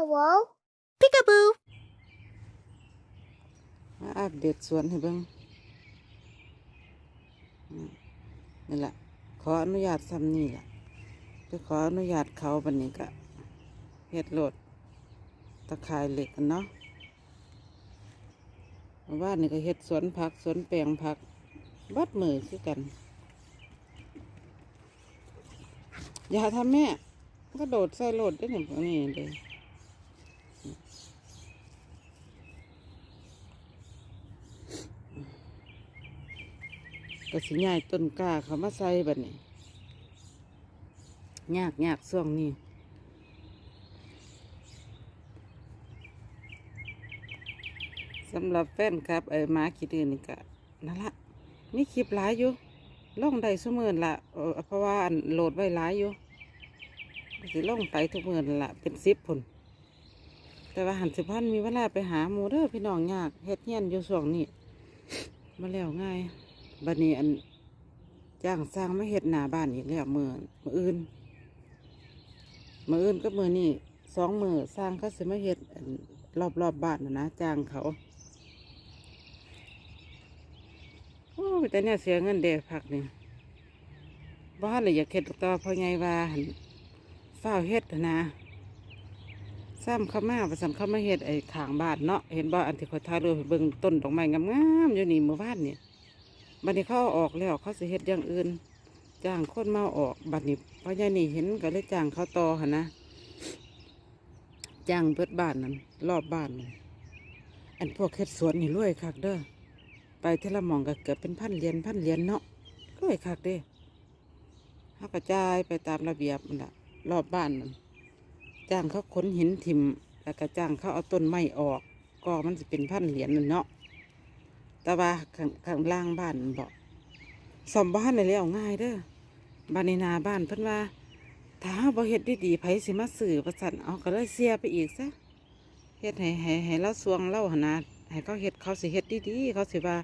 Hello? Peekaboo. มาอัปเดตสวนให้เบิ่งอืมนี่แหละ ขออนุญาตซ้ำนี่แหละไปขออนุญาตเขาบันนี้ก็เฮ็ดโหลดตะข่ายเหล็กกันเนาะเมื่อว่านนี่ก็เฮ็ดสวนผักสวนแปลงผักบัดมือคือกัน อย่าทำแม่ก็โดดใส่โหลดได้หนึ่งพวกนี้เลย ก็สิย้ายต้นกล้าเขามาใส่บัดนี้ยากยากช่วงนี้สำหรับแฟนครับไอ้มาขี้ดื้อนี่ก็นั่นละมีคลิปหลายอยู่ลงได้ทุกมื่นละเพราะว่าโหลดไว้หลายอยู่สิลงไปทุกมื่นละเป็นสิบผลแต่ว่าหันสิพันมีเวลาไปหาหมูเด้อพี่น้องยากเฮ็ดเงี้ยนอยู่ช่วงนี้มาแล้วง่าย บัดนี้อันจ้างสร้างมาเฮ็ดหน้าบ้านอีกแล้วมือมืออื่นมืออื่นก็มือนี่สองมือสร้างเขาสิมาเฮ็ดรอบรอบบ้านนะนะจ้างเขาโอ้แต่เนี่ยเสียเงินเดะพักนี่บ้านเลยอยากเฮ็ดต่อพราะไงว่าหั่นฝ้าเฮ็ดนะซ้ำเข้ามาประสำเข้ามาเฮ็ดไอ้ขางบ้านเนาะเห็นบ่อันที่ขาทายรูปให้เบิ่งต้นดอกไม้งามๆอยู่นี่เมื่อวานเนี่ย บัดนี้เขาเอาออกแล้วเขาสิเฮ็ดอย่างอื่น จ้างคนมาออก บัดนี้พอยายนี่เห็นก็เลยจ้างเขาต่อหนนะจ้างเบิดบ้านนั้นรอบบ้านนั่นอันพวกเฮ็ดสวนนี่รวยคักเด้อไปเทละหมองก็เกือบเป็นพันเหรียญพันเหรียญเนาะรวยคักเด้เขากระจายไปตามระเบียบนั่นละรอบบ้านนั่นจ้างเขาขนหินถิ่มแล้วก็จ้างเขาเอาต้นไม้ออก ก็มันจะเป็นพันเหรียญนั่นเนาะ แต่ว่าข้างข้างล่างบ้านบอกสมบ้านในแล้วง่ายเด้อบ้านในนาบ้านเพิ่นว่า ถ้าเราบ่เฮ็ดดีๆไผสิมาซื้อประสันเอาก็เลยเสียไปอีกซะเฮ็ดให้ให้ให้เราสวงเราหนาให้เขาเฮ็ดเขาสิเฮ็ดดีๆเขาสิว่า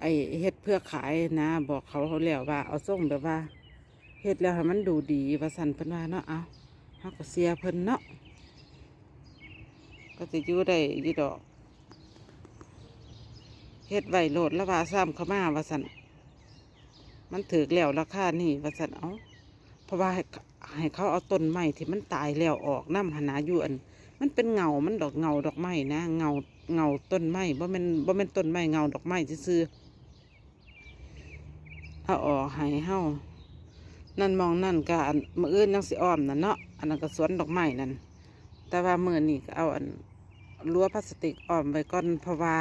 ไอ้เฮ็ดเพื่อขายนะ บอกเขาเขาแล้วว่า เอาส่งแบบว่าเฮ็ดแล้วให้มันดูดีว่าสันเพิ่นว่าเนาะเอาเขาก็เสียเพิ่นเนาะก็สิอยู่ได้อยู่ดอก เฮ็ดไว้โหลดแล้วว่าซ้ำเข้ามาว่าสันมันถือแล้วราคานี่ว่าสันเอาเพราะว่าให้เขาเอาต้นไม้ที่มันตายแล้วออกน้ำหนาอยู่อัน มันเป็นเงา มันดอกเงาดอกไม้นะ เงาเงาต้นไม้บ่แม่นบ่แม่นต้นไม้เงาดอกไม้ซื่อเอาออกให้เฮานั่นมองนั่นก็อันมืออื่นยังสิอ้อมนั่นเนาะ อันนั้นก็สวนดอกไม้นั่น แต่ว่ามือนี้ก็เอาอันรั้วพลาสติกอ้อมไว้ก่อนเพราะว่า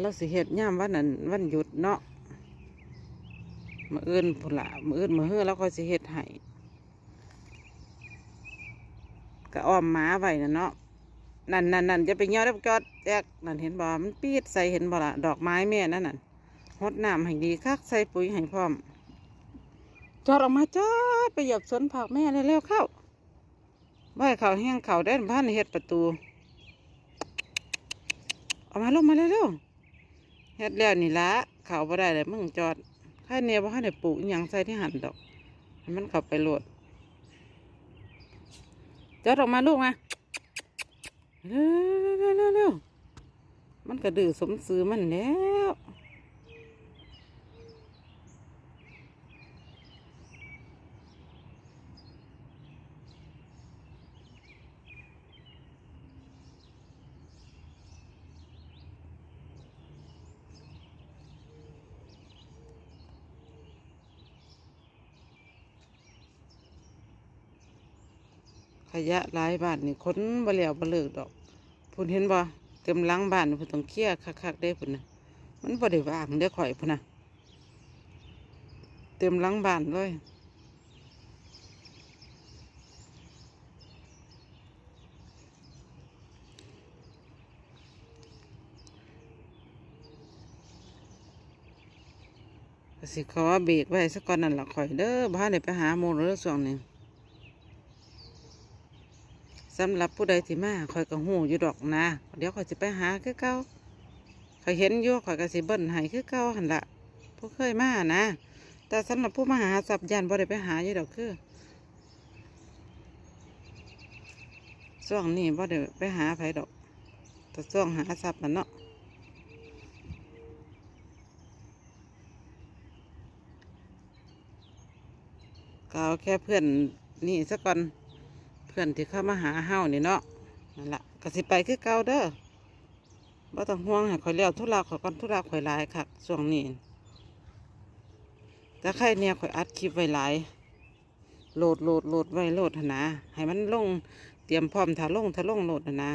เราสิเฮ็ดย่ามวันนั้นวันหยุดเนาะมืออื่นพุ่นละมืออื่นมือเฮือแล้วก็สิเฮ็ดให้ก็อ้อมหมาไว้นะเนาะนั่นนั่นนั่นจะไปเงี้ยได้จอดแจกนั่นเห็นบ่มันปีดใส่เห็นบ่ละดอกไม้แม่นั่นน่ะหดน้ำให้ดีคักใส่ปุ๋ยให้พร้อม จอดออกมาจอดไปหยียบสวนผักแม่เร็วๆเข้าบ่ให้เขาแห้งเขาได้บ้านเฮ็ดประตูเออกมาลงมาเร็วๆ เฮ็ดแล้วนี่ละเขาบ่ได้เลยมึงจอดข้าเนี้ยบ่ให้ได้ปลูกอหยังใส่ที่หันดอกให้มันเข้าไปโหลดจอดออกมาลูกมาเร็วๆๆๆมันก็ดื้อสมซื้อมันแล้วข ยะหลายบ้านนี่ค้นบ่แล้วบ่เลิกดอกพุ่นเห็นบ่เต็มหลังบ้านพุ่นต้องเคลียร์คักๆเด้พุ่นน่ะมันบ่ได้ว่างเด้อข่อยพุ่นน่ะเต็มหลังบ้านเลยสิขอเบรกไว้สักก่อนนั่นละข่อยเด้อบ้านได้ไปหาโมเด้อส่วงนี้ สำหรับผู้ใดที่มาข่อยก็หูอยู่ดอกนะ เดี๋ยวข่อยจะไปหาคือเก่าข่อยเห็นยู่ข่อยก็สิเบิ้นให้คือเก่าหันละผู้เคยมานะ แต่สำหรับผู้มาหาสับยันบ่ได้ไปหาอยู่ดอกคือช่วงนี้บ่ได้ไปหาไผดอก แต่ช่วงหาทรัพย์นั่นเนาะก็เอาแค่เพื่อนนี่ซะก่อน พื่อนที่เข้ามาหาเฮานี่เนาะนั่นละก็สิไปคือเก่าเด้อบ่ต้องห่วงให้ข่อยเลี้ยวธุระข่อยก่อนธุระข่อยหลายคักช่วงนี้แต่ใครเนี่ยข่อยอัดคลิปไว้หลายโหลดโหลดโหลดไว้โหลดนะให้มันลงเตรียมพร้อมถ้าลงถ้าลงโหลดนะ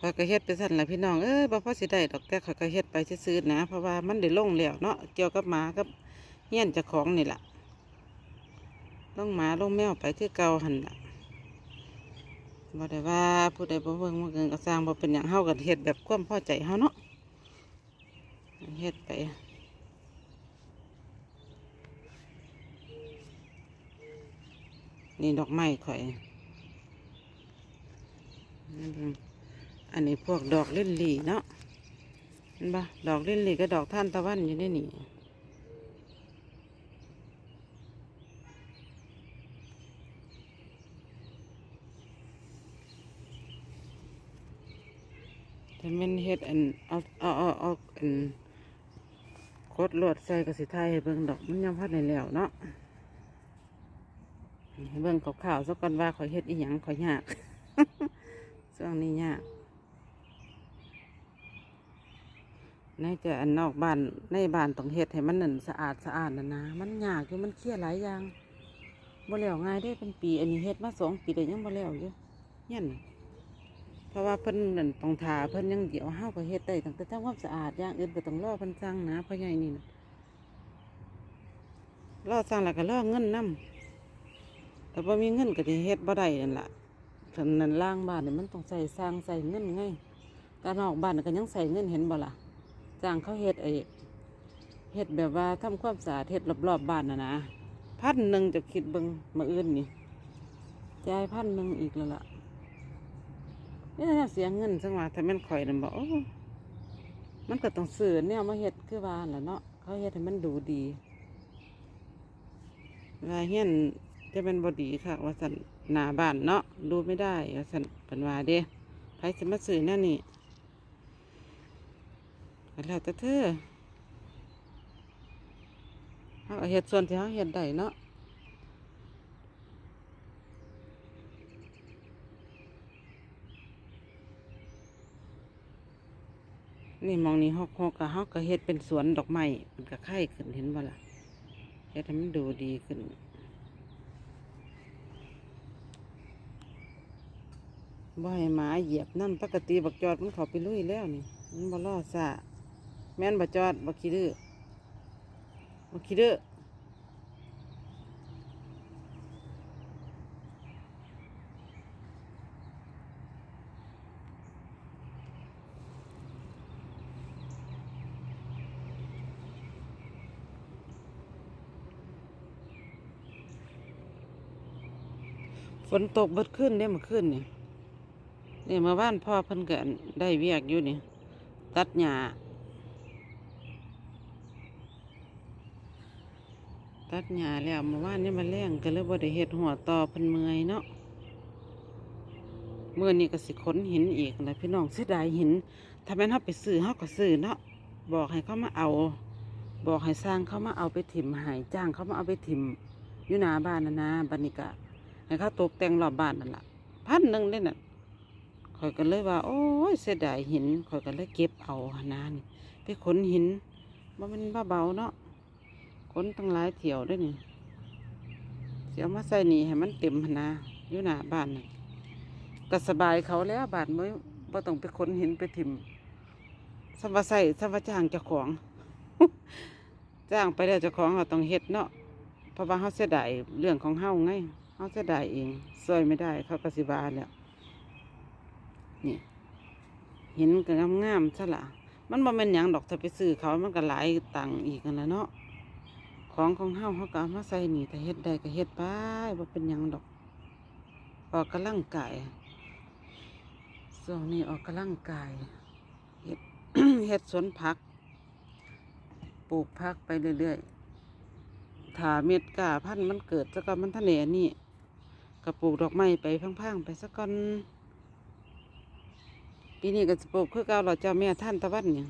ข่อยก็เฮ็ดไปสั่นละพี่น้องเอ้ยบ่พอสิได้ดอกแต่ข่อยก็เฮ็ดไปซื่อๆนะ เพราะว่ามันได้ลงแล้วเนาะเกี่ยวกับหมากับเฮี้ยนจ้าของนี่แหละ ลงหมาลงแมวไปคือเก่าหันละบ่ได้ว่าผู้ใดบ่เบิ่งบ่เกินก็สร้างบ่เป็นหยังเฮากันเฮ็ดแบบความพอใจเฮาเนาะเฮ็ดไปนี่ดอกไม้ข่อย อันนี้พวกดอกเล่นหลีเนาะเห็นปะดอกเล่นหลีก็ดอกท่านตะวันอยู่ในนี่ มันเฮ็ดอันเอาเอาเอาเอาอันกดลวดใส่กระสิไทยให้เบิ่งดอกมันยังพัดในแล้วเนาะให้เบิ่งขาวๆสักก่อนว่าข่อยเฮ็ดอีหยังข่อยยากช่วงนี้ยากในแต่อันนอกบ้านในบ้านต้องเฮ็ดให้มันนั่นสะอาดสะอาดนะนะมันยากอยู่มันเครียดหลายอย่างบ่แล้วง่ายได้เป็นปี อันนี้เฮ็ดมาสองปีแต่ยังบ่แล้วอยู่เงี้ยน เพราะว่าเพิ่นนั่นต้องทาเพิ่นยังเดี๋ยวเฮาก็เฮ็ดได้ตั้งแต่ทำความสะอาดอย่างอื่นก็ต้องรอเพิ่นสั่งนะเพราะใหญ่นี่นะรอสั่งแล้วก็รอเงินนํแต่บ่มีเงินก็สิเฮ็ดบ่ได้นั่นล่ะฉะนั้นล่างบ้านนี่มันต้องใส่สร้างใส่เงินไงกานอกบ้านก็ยังใส่เงินเห็นบ่ล่ะจ้างเขาเฮ็ดไอ้เฮ็ดแบบว่าทำความสะอาดเฮ็ดรอบๆบ้านน่ะนะพันหนึ่งจะคิดเบิ่งมื้ออื่นนี่จ่ายพันหนึ่งอีกแล้วล่ะ นี่ถ้าเสียเงินสังว่าถ้าม่นข่อยนั่นบอกมันก็ต้องซื้อเนี่ยมาเฮ็ดคือว่าแหละเนาะเขาเฮ็ดให้มันดูดีว่าเฮียนจะเป็นบอดีค่ะ ว่าสันหนาบ้านเนาะดูไม่ได้ว่าสันเป็นว่าเด้ใครจะมาซื้อนั่นนี่แล้วแต่เธอเขาก็เฮ็ดส่วนที่เขาเฮ็ดได้เนาะ นี่มองนี่ฮอกฮอกกะฮอกกะเฮ็ดเป็นสวนดอกไม้มันกะไข่ขึ้นเห็นบ่ล่ะเฮ็ดให้มันดูดีขึ้น บ่ให้หมาเหยียบนั่นปกติบักจอดมันเขาไปลุยแล้วนี่ มันบ่ล่อซะแม่นบักจอดบักขี้ดื้อบักขี้ดื้อฝ นตกบดขึ้นได้เมื่อคืนนี่เนี่เมื่อบ้านพ่อเพิ่นก็ได้เวียกอยู่นี่ ตัดหญ้าตัดหญ้าแล้วมื่อวานนี่มาแรงก็เลยบ่ได้เฮ็ดหัวต่อเพิ่นเมื่อยเนาะเมื่อนี้ก็สิขนหินอีกนะพี่น้องเสียดายหิน ถ้าแม่นเฮาไปซื้อเฮาก็ซื้อเนาะบอกให้เขามาเอา บอกให้สร้างเขามาเอาไปถิ่มหายจ้างเขามาเอาไปถิ่มอยู่หน้าบ้านนะนะบัดนิกะ ให้เขาตกแต่งรอบบ้านนั่นแหละพันหนึ่งเลยน่ะข่อยก็เลยว่า โอ้ยเสียดายหินข่อยก็เลยเก็บเอาหนนานี่ไปขนหินว่ามันบ้าเบาเนาะขนตั้งหลายเที่ยวด้วยนี่เสียมาใส่หนีให้มันเต็มหนนาอยู่หน้าบ้านน่ะก็สบายเขาแล้วบ้านไม่บ่ต้องไปขนหินไปถิ่มสมว่าใส่สมว่าจ้างเจ้าของจ้างไปแล้วเจ้าของเราต้องเฮ็ดเนาะเพราะว่าเขาเสียดายเรื่องของเฮาไง เขาเสียดายเองซอยไม่ได้ เขาก็สิบาแล้วนี่เห็นก็งามๆซะละมันบ่แม่นหยังดอกถ้าไปซื้อเขามันก็หลายตังค์อีกนั่นแหละเนาะของของเฮาเขาก็เอามาใส่นี่แต่เฮ็ดได้ก็เฮ็ดไปบ่เป็นหยังดอก ออกกำลังกายช่วงนี้ออกกำลังกายเฮ็ดเฮ็ดสวนผัก ปลูกผักไปเรื่อยๆถาเม็ดกาพันธุ์มันเกิดซะก่อนมันทะเลอั ก็ปลูกดอกไม้ไปพังๆไปสัก่อนปีนี้ก็จะปลูกคือเก่าเราเจ้าแม่ท่านตะวันเนี่ย